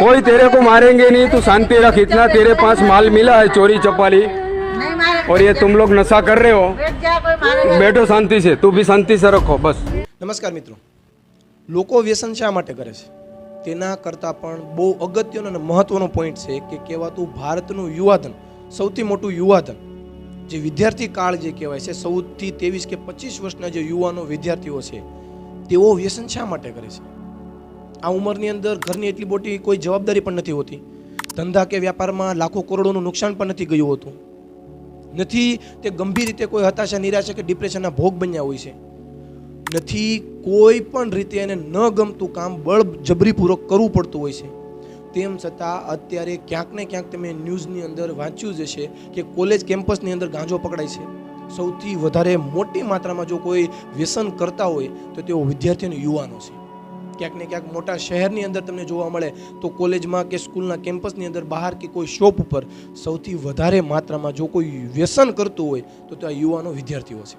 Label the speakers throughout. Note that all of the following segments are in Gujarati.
Speaker 1: कोई तेरे को मारेंगे नहीं तू शांति रख इतना तेरे पास माल मिला है चोरी चपाली
Speaker 2: नहीं मारे
Speaker 1: और ये तुम लोग नशा कर रहे हो
Speaker 2: बैठ जा कोई मारेगा
Speaker 1: बैठो शांति से तू भी शांति से रखो बस
Speaker 3: નમસ્કાર મિત્રો લોકો વ્યસન શા માટે કરે છે તેના કરતાં પણ બહુ અગત્યનો અને મહત્વનો પોઈન્ટ છે કે કહેવાતું ભારતનું યુવાધન સૌથી મોટું યુવાધન જે વિદ્યાર્થી કાળ જે કહેવાય છે સૌથી ત્રેવીસ કે પચીસ વર્ષના જે યુવાનો વિદ્યાર્થીઓ છે તેઓ વ્યસન શા માટે કરે છે આ ઉંમરની અંદર ઘરની એટલી મોટી કોઈ જવાબદારી પણ નથી હોતી. ધંધા કે વ્યાપારમાં લાખો કરોડોનું નુકસાન પણ નથી ગયું હોતું. નથી તે ગંભીર રીતે કોઈ હતાશા, નિરાશા કે ડિપ્રેશનના ભોગ બન્યા હોય છે. નથી કોઈ પણ રીતે એને ન ગમતું કામ બળજબરીપૂર્વક કરવું પડતું હોય છે. તેમ છતાં અત્યારે ક્યાંક ને ક્યાંક તમે ન્યૂઝની અંદર વાંચ્યું જ હશે કે કોલેજ કેમ્પસની અંદર ગાંજો પકડાય છે. સૌથી વધારે મોટી માત્રામાં જો કોઈ વ્યસન કરતા હોય તો તેઓ વિદ્યાર્થીઓ યુવાનો છે. ક્યાંક ને ક્યાંક મોટા શહેરની અંદર તમને જોવા મળે તો કોલેજમાં કે સ્કૂલના કેમ્પસની અંદર બહાર કે કોઈ શોપ ઉપર સૌથી વધારે માત્રામાં જો કોઈ વ્યસન કરતું હોય તો તે આ યુવાનો વિદ્યાર્થીઓ છે.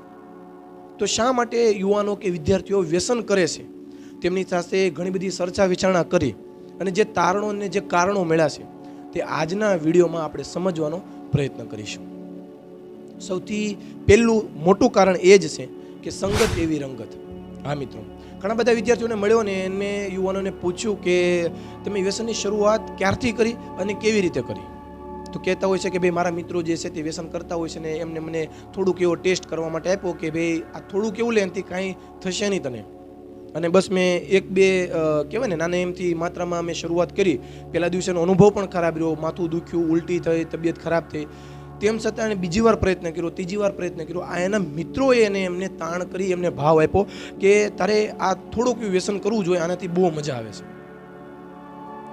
Speaker 3: તો શા માટે યુવાનો કે વિદ્યાર્થીઓ વ્યસન કરે છે? તેમની સાથે ઘણી બધી ચર્ચા વિચારણા કરી અને જે તારણો અને જે કારણો મળ્યા છે તે આજના વિડીયોમાં આપણે સમજવાનો પ્રયત્ન કરીશું. સૌથી પહેલું મોટું કારણ એ જ છે કે સંગત એવી રંગત. હા મિત્રો ઘણા બધા વિદ્યાર્થીઓને મળ્યો ને એને યુવાનોને પૂછ્યું કે તમે વ્યસનની શરૂઆત ક્યારથી કરી અને કેવી રીતે કરી? તો કહેતા હોય છે કે ભાઈ, મારા મિત્રો જે છે તે વ્યસન કરતા હોય છે ને એમને મને થોડુંક એવો ટેસ્ટ કરવા માટે આપ્યો કે ભાઈ, આ થોડું કેવું લે એનાથી કાંઈ થશે નહીં તને. અને બસ મેં એક બે કહેવાય ને નાના એમથી માત્રામાં મેં શરૂઆત કરી. પહેલા દિવસેનો અનુભવ પણ ખરાબ રહ્યો, માથું દુખ્યું, ઉલટી થઈ, તબિયત ખરાબ થઈ. તેમ છતાં એણે બીજી વાર પ્રયત્ન કર્યો, ત્રીજી વાર પ્રયત્ન કર્યો. આ એના મિત્રોએ એને એમને તાણ કરી, એમને ભાવ આપ્યો કે તારે આ થોડુંક વ્યસન કરવું જોઈએ, આનાથી બહુ મજા આવે છે.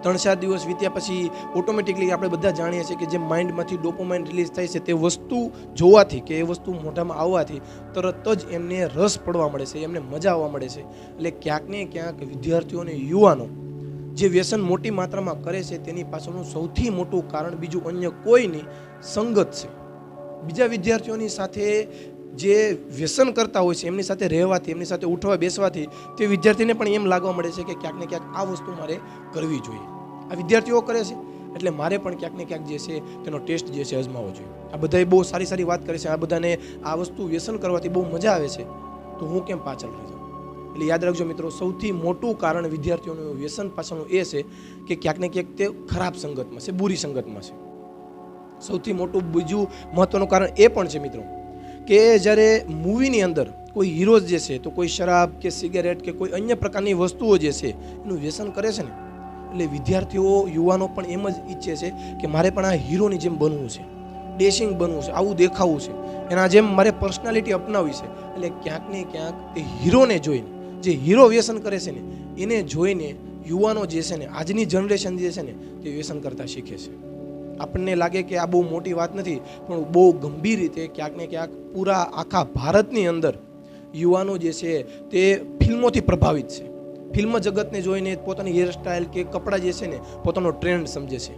Speaker 3: ત્રણ ચાર દિવસ વીત્યા પછી ઓટોમેટિકલી આપણે બધા જાણીએ છીએ કે જે માઇન્ડમાંથી ડોપોમાઇન રિલીઝ થાય છે તે વસ્તુ જોવાથી કે એ વસ્તુ મોઢામાં આવવાથી તરત જ એમને રસ પડવા મળે છે, એમને મજા આવવા મળે છે. એટલે ક્યાંક ને ક્યાંક વિદ્યાર્થીઓને યુવાનો જે વ્યસન મોટી માત્રામાં કરે છે, તેની પાછળનું સૌથી મોટું કારણ બીજું અન્ય કોઈ નહીં, સંગત છે. બીજા વિદ્યાર્થીઓની સાથે જે વ્યસન કરતા હોય છે, એમની સાથે રહેવાથી, એમની સાથે ઉઠવા, બેસવાથી, તે વિદ્યાર્થીને પણ એમ લાગવા મળે છે કે ક્યાંક ને ક્યાંક આ વસ્તુ મારે કરવી જોઈએ. આ વિદ્યાર્થીઓ કરે છે, એટલે મારે પણ ક્યાંક ને ક્યાંક જે છે, તેનો ટેસ્ટ જે છે અજમાવવો જોઈએ. આ બધાએ બહુ સારી સારી વાત કરે છે, આ બધાને આ વસ્તુ વ્યસન કરવાથી બહુ મજા આવે છે. તો હું કેમ પાછળ રહી જાઉં? એટલે યાદ રાખજો મિત્રો, સૌથી મોટું કારણ વિદ્યાર્થીઓનું વ્યસન પાછળનું એ છે કે ક્યાંક ને ક્યાંક તે ખરાબ સંગતમાં છે, બુરી સંગતમાં છે. સૌથી મોટું બીજું મહત્વનું કારણ એ પણ છે મિત્રો કે જ્યારે મૂવીની અંદર કોઈ હીરો જે છે, તો કોઈ શરાબ કે સિગારેટ કે કોઈ અન્ય પ્રકારની વસ્તુઓ જે છે, એનું વ્યસન કરે છે ને? એટલે વિદ્યાર્થીઓ, યુવાનો પણ એમ જ ઈચ્છે છે કે મારે પણ આ હીરોની જેમ બનવું છે, ડેશિંગ બનવું છે, આવું દેખાવું છે. એના જેમ મારે પર્સનાલિટી અપનાવી છે. એટલે ક્યાંક ને ક્યાંક તે હીરોને જોઈને જે હીરો વ્યસન કરે છે ને, એને જોઈને યુવાનો જે છે ને, આજની જનરેશન જે છે ને, તે વ્યસન કરતા શીખે છે. આપણને લાગે કે આ બહુ મોટી વાત નથી, પણ બહુ ગંભીર રીતે ક્યાંક ને ક્યાંક પૂરા આખા ભારતની અંદર યુવાનો જે છે તે ફિલ્મોથી પ્રભાવિત છે. ફિલ્મ જગતને જોઈને પોતાની હેરસ્ટાઇલ કે કપડાં જે છે ને, પોતાનો ટ્રેન્ડ સમજે છે.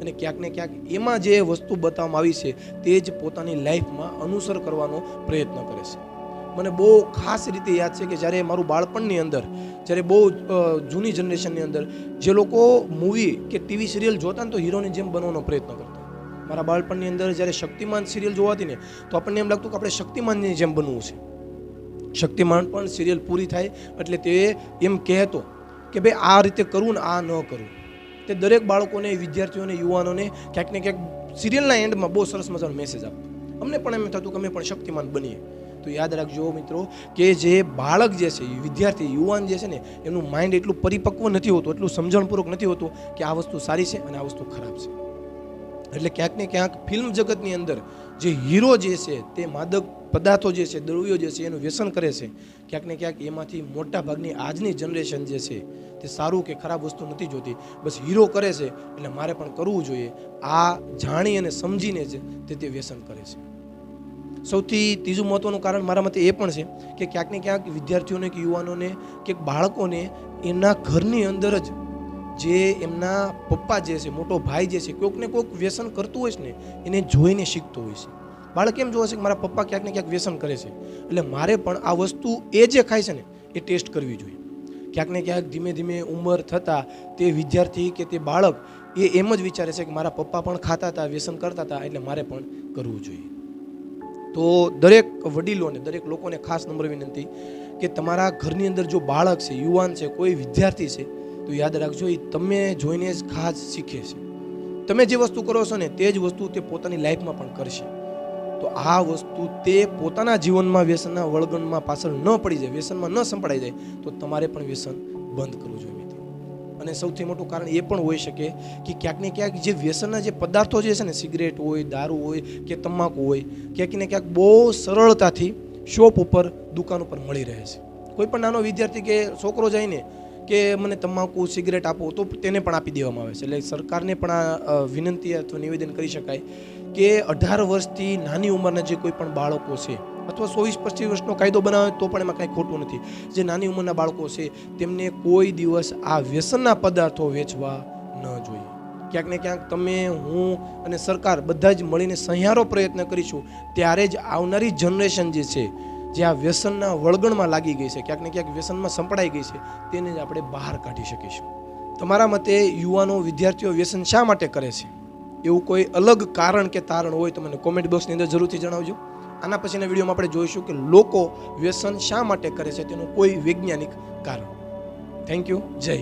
Speaker 3: અને ક્યાંક ને ક્યાંક એમાં જે વસ્તુ બતાવવામાં આવી છે, તે જ પોતાની લાઈફમાં અનુસર કરવાનો પ્રયત્ન કરે છે. મને બહુ ખાસ રીતે યાદ છે કે જ્યારે મારું બાળપણની અંદર, જ્યારે બહુ જૂની જનરેશનની અંદર જે લોકો મૂવી કે ટીવી સિરિયલ જોતા ને તો હીરોની જેમ બનવાનો પ્રયત્ન કરતા. મારા બાળપણની અંદર જ્યારે શક્તિમાન સિરિયલ જોવાતી ને, તો આપણને એમ લાગતું કે આપણે શક્તિમાનની જેમ બનવું છે. શક્તિમાન પણ સિરિયલ પૂરી થાય એટલે તે એમ કહેતો કે ભાઈ આ રીતે કરવું ને આ ન કરવું તે દરેક બાળકોને, વિદ્યાર્થીઓને, યુવાનોને ક્યાંક ને ક્યાંક સિરિયલના એન્ડમાં બહુ સરસ મજાનો મેસેજ આપતો. અમને પણ એમ થતું કે અમે પણ શક્તિમાન બનીએ. તો યાદ રાખજો મિત્રો કે જે બાળક જે છે, વિદ્યાર્થી, યુવાન જે છે ને, એનું માઇન્ડ એટલું પરિપક્વ નથી હોતું, એટલું સમજણપૂર્વક નથી હોતું કે આ વસ્તુ સારી છે અને આ વસ્તુ ખરાબ છે. એટલે ક્યાંક ને ક્યાંક ફિલ્મ જગતની અંદર જે હીરો જે છે, તે માદક પદાર્થો જે છે, દ્રવ્યો જે છે, એનું વ્યસન કરે છે. ક્યાંક ને ક્યાંક એમાંથી મોટા ભાગની આજની જનરેશન જે છે, તે સારું કે ખરાબ વસ્તુ નથી જોતી. બસ હીરો કરે છે, એટલે મારે પણ કરવું જોઈએ. આ જાણી અને સમજીને જ તે તે વ્યસન કરે છે. સૌથી ત્રીજું મહત્વનું કારણ મારા મતે એ પણ છે કે ક્યાંક ને ક્યાંક વિદ્યાર્થીઓને કે યુવાનોને કે બાળકોને એના ઘરની અંદર જ જે એમના પપ્પા જે છે, મોટો ભાઈ જે છે કોઈક ને કોઈક વ્યસન કરતું હોય છે ને, એને જોઈને શીખતો હોય છે. બાળક એમ જોવે છે કે મારા પપ્પા ક્યાંક ને ક્યાંક વ્યસન કરે છે. એટલે મારે પણ આ વસ્તુ એ જે ખાય છે ને, એ ટેસ્ટ કરવી જોઈએ. ક્યાંક ને ક્યાંક ધીમે ધીમે ઉંમર થતાં તે વિદ્યાર્થી કે તે બાળક એ એમ જ વિચારે છે કે મારા પપ્પા પણ ખાતા હતા, વ્યસન કરતા હતા, એટલે મારે પણ કરવું જોઈએ. તો દરેક વડીલોને, દરેક લોકોને ખાસ નંબર વિનંતી કે તમારા ઘરની અંદર જો બાળક છે, યુવાન છે, કોઈ વિદ્યાર્થી છે, તો યાદ રાખજો એ તમે જોઈને જ ખાસ શીખે છે. તમે જે વસ્તુ કરો છો ને, તે જ વસ્તુ તે પોતાની લાઈફમાં પણ કરશે. તો આ વસ્તુ તે પોતાના જીવનમાં વ્યસનના વળગણમાં પાછળ ન પડી જાય, વ્યસનમાં ન સંપડાઈ જાય, તો તમારે પણ વ્યસન બંધ કરવું જોઈએ. અને સૌથી મોટું કારણ એ પણ હોઈ શકે કે ક્યાંક ને ક્યાંક જે વ્યસનના જે પદાર્થો જે છે ને, સિગરેટ હોય, દારૂ હોય કે તમાકુ હોય ક્યાંક ને ક્યાંક બહુ સરળતાથી શોપ ઉપર, દુકાન ઉપર મળી રહે છે. કોઈ પણ નાનો વિદ્યાર્થી કે છોકરો જઈને કે મને તમાકુ, સિગરેટ આપો, તો તેને પણ આપી દેવામાં આવે છે. એટલે સરકારને પણ આ વિનંતી અથવા નિવેદન કરી શકાય કે અઢાર વર્ષથી નાની ઉંમરના જે કોઈ પણ બાળકો છે અથવા ચોવીસ પચીસ વર્ષનો કાયદો બનાવે તો પણ એમાં કાંઈ ખોટું નથી. જે નાની ઉંમરના બાળકો છે, તેમને કોઈ દિવસ આ વ્યસનના પદાર્થો વેચવા ન જોઈએ. ક્યાંક ને ક્યાંક તમે, હું અને સરકાર બધા જ મળીને સહિયારો પ્રયત્ન કરીશું, ત્યારે જ આવનારી જનરેશન જે છે, જે આ વ્યસનના વળગણમાં લાગી ગઈ છે, ક્યાંક ને ક્યાંક વ્યસનમાં સંપડાઈ ગઈ છે, તેને જ આપણે બહાર કાઢી શકીશું. તમારા મતે યુવાનો, વિદ્યાર્થીઓ વ્યસન શા માટે કરે છે? એવું કોઈ અલગ કારણ કે તારણ હોય તો મને કોમેન્ટ બોક્સની અંદર જરૂરથી જણાવજો. આના પછીના વિડીયોમાં આપણે જોઈશું કે લોકો વ્યસન શા માટે કરે છે તેનું કોઈ વૈજ્ઞાનિક કારણ. થેન્ક યુ જય